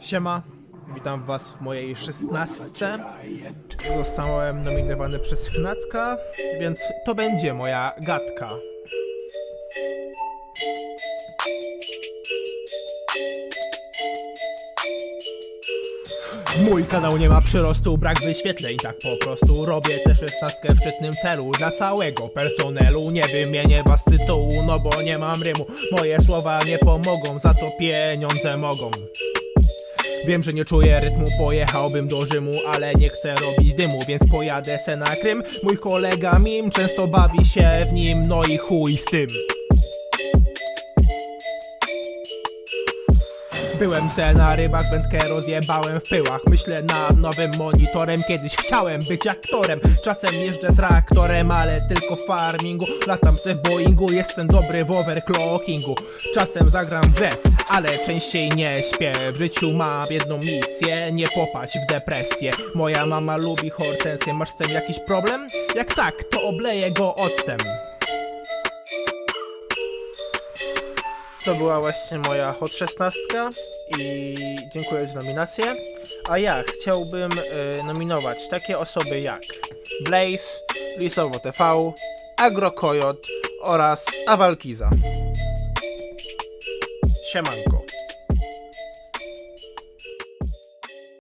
Siema, witam was w mojej szesnastce. Zostałem nominowany przez Chnatka, więc to będzie moja gadka. Mój kanał nie ma przyrostu, brak wyświetleń, tak po prostu robię tę szesnastkę w szczytnym celu Dla całego personelu nie wymienię was z tytułu, no bo nie mam rymu Moje słowa nie pomogą, za to pieniądze mogą Wiem, że nie czuję rytmu, pojechałbym do Rzymu, ale nie chcę robić dymu, więc pojadę se na Krym. Mój kolega Mim często bawi się w nim, no i chuj z tym. Byłem se na rybach, wędkę rozjebałem w pyłach. Myślę nad nowym monitorem, kiedyś chciałem być aktorem. Czasem jeżdżę traktorem, ale tylko w farmingu. Latam se w Boeingu, jestem dobry w overclockingu. Czasem zagram w grę, ale częściej nie śpię. W życiu mam jedną misję, nie popaść w depresję. Moja mama lubi hortensję, masz z tym jakiś problem? Jak tak, to obleję go octem To była właśnie moja Hot 16 i dziękuję za nominację. A ja chciałbym y, nominować takie osoby jak Blaze, Lisowo TV, Agrokojot oraz Awalkiza. Siemanko.